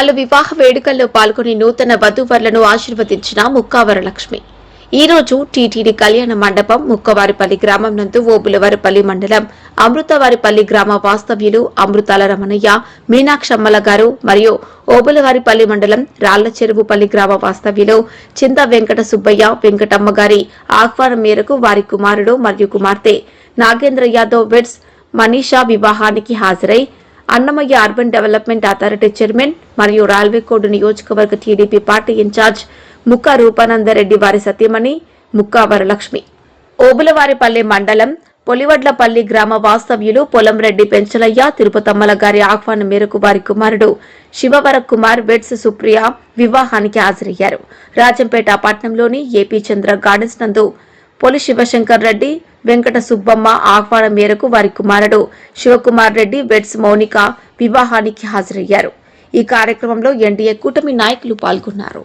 పలు వివాహ వేడుకల్లో పాల్గొని నూతన వధూవరులను ఆశీర్వదించిన ముక్కావరలక్ష్మి ఈ రోజు టీటీడీ కళ్యాణ మండపం ముక్కవారిపల్లి గ్రామం నందు ఓబులవారిపల్లి మండలం అమృతవారిపల్లి గ్రామ వాస్తవ్యులు అమృతాల రమణయ్య మీనాక్షమ్మల గారు మరియు ఓబులవారిపల్లి మండలం రాళ్ళ చెరువుపల్లి గ్రామ వాస్తవ్యులు చింత వెంకట సుబ్బయ్య వెంకటమ్మ గారి ఆహ్వానం మేరకు వారి కుమారుడు మరియు కుమార్తె నాగేంద్ర యాదవ్ విడ్స్ మనీషా వివాహానికి హాజరై Annamayya urban development authority chairman మరియు రాల్వేకోడ్ నియోజకవర్గ TDP party incharge Mukka Rupanandareddy వారి సతీమణి ముక్కా వరలక్ష్మి. ఓబులవారిపల్లి మండలం పొలివడ్లపల్లి గ్రామ వాస్తవ్యులు పొలంరెడ్డి పెంచలయ్య తిరుపతమ్మల గారి ఆహ్వానం మేరకు వారి కుమారుడు శివవర కుమార్ వెడ్స్ సుప్రియ వివాహానికి హాజరయ్యారు. రాజంపేట పట్టణంలోని ఏపీ చంద్ర గార్డెన్స్ నందు పొలి శివశంకర్ రెడ్డి వెంకట సుబ్బమ్మ ఆహ్వానం మేరకు వారి కుమారుడు శివకుమార్ రెడ్డి వెడ్స్ మౌనిక వివాహానికి హాజరయ్యారు. ఈ కార్యక్రమంలో ఎన్డీఏ కూటమి నాయకులు పాల్గొన్నారు.